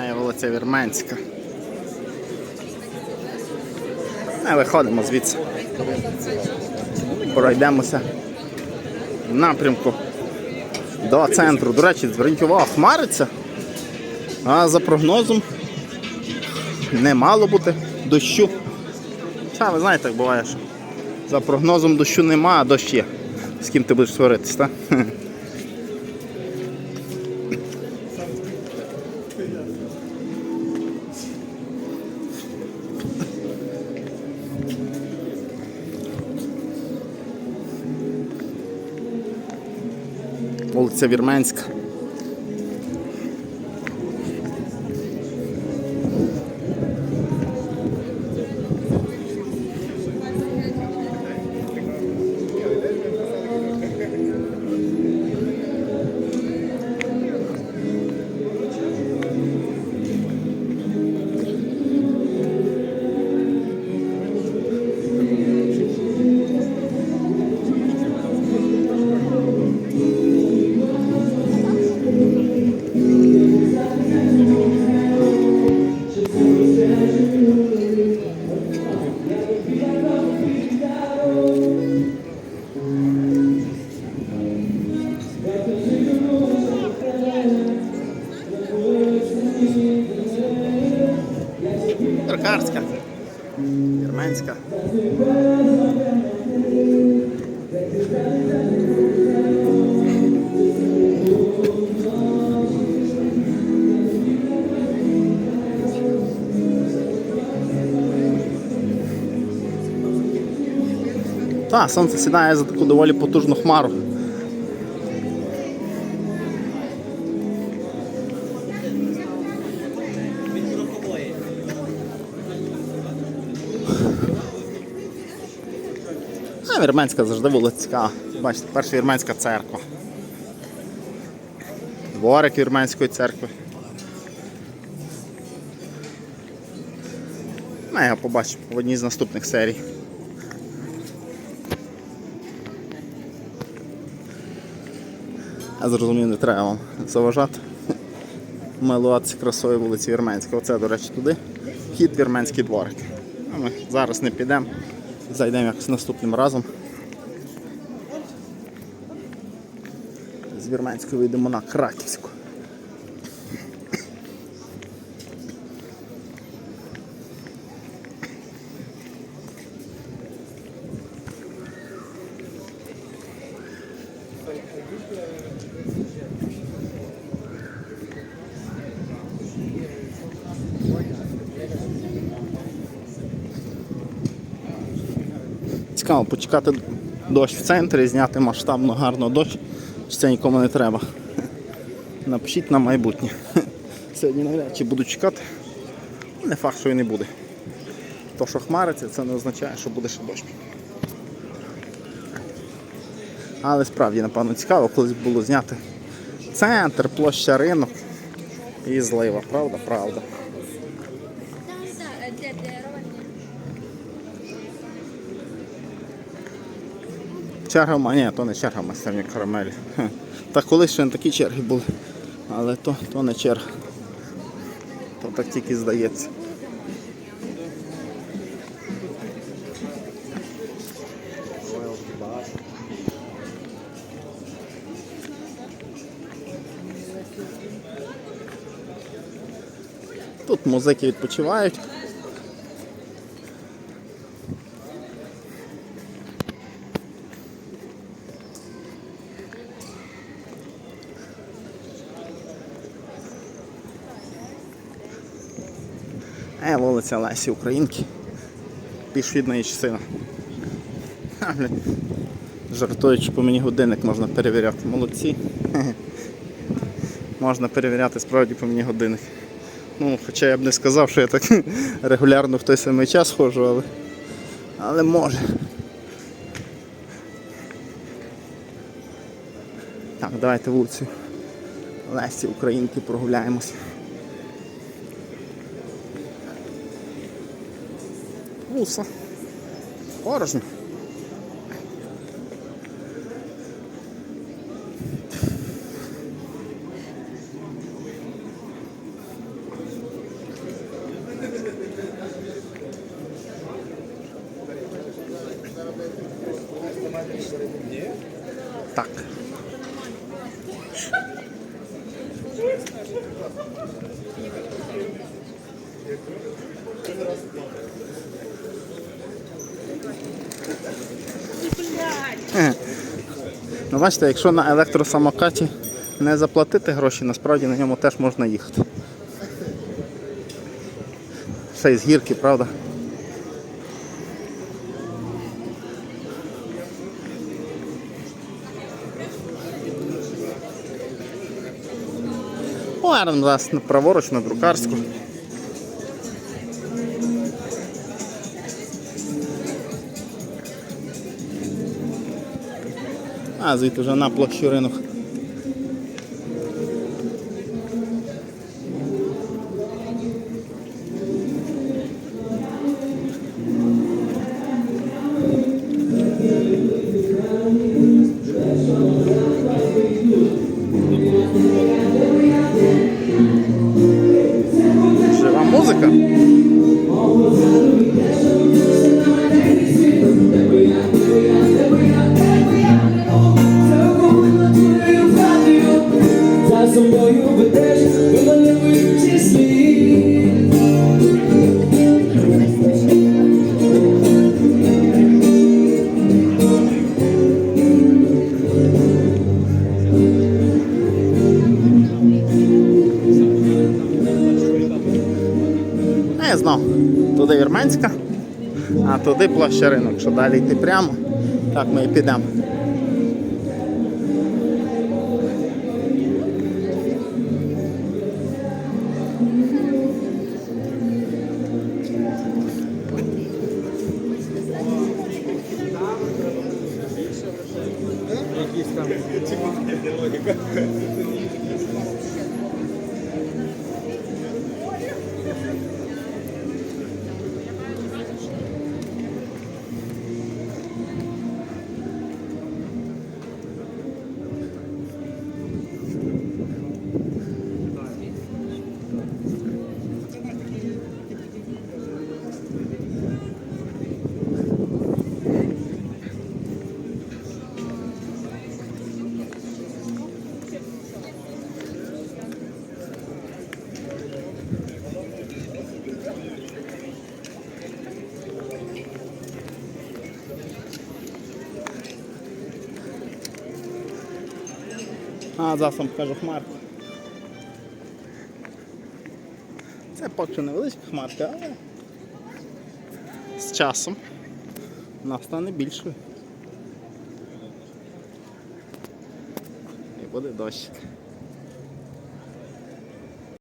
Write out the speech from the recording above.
А є вулиця Вірменська. Не виходимо звідси. Пройдемося в напрямку до центру. До речі, зверніть увагу, хмариться. А за прогнозом не мало бути дощу. Та, ви знаєте, як буває, що за прогнозом дощу нема, а дощ є. З ким ти будеш сваритись, так? Вулиця Вірменська. Таркарська. Вірменська. Так, сонце сідає за таку доволі потужну хмару. А вірменська завжди була цікава. Бачите, перша вірменська церква. Дворик вірменської церкви. Ну, я побачу в одній з наступних серій. Я зрозумів, не треба вам заважати. Милуватися красою вулиці Вірменська. Оце, до речі, туди. Вхід Вірменський дворик. А ми зараз не підемо. Зайдемо якось наступним разом. З Вірменської вийдемо на Краківську. Цікаво почекати дощ в центрі, зняти масштабно гарно дощ, чи це нікому не треба. Напишіть на майбутнє. Сьогодні навряд чи буду чекати. Не факт, що і не буде. То, що хмариться, це не означає, що буде ще дощ. Але справді, напевно, цікаво, колись було зняти центр, площа ринок і злива. Правда? Правда. Черга, ні, то не черга в карамелі. Та колись ще не такі черги були. Але то, то не черга. То так тільки здається. Тут музики відпочивають. Е, вулиця Лесі Українки. Пішохідна частина. Ха. Жартуючи по мені годинник можна перевіряти. Молодці. Можна перевіряти справді по мені годинник. Ну, хоча я б не сказав, що я так регулярно в той самий час ходжу, але, але може. Так, давайте вулицю Лесі Українки прогуляємося. вуса. Порожньо. Так. Ну, бачите, якщо на електросамокаті не заплатити гроші, насправді на ньому теж можна їхати. Ще й з гірки, правда? Повернемо зараз праворуч на друкарську. А, звідти вже на площу ринок. Собою ведеш, вималиваючи слід. А я знав. Туди Вірменська, а туди площа ринок. Що далі йти прямо. Так ми і підемо. А, зараз вам покажу хмарку. Це поки невеличка хмарка, але з часом вона стане більшою. І буде дощик.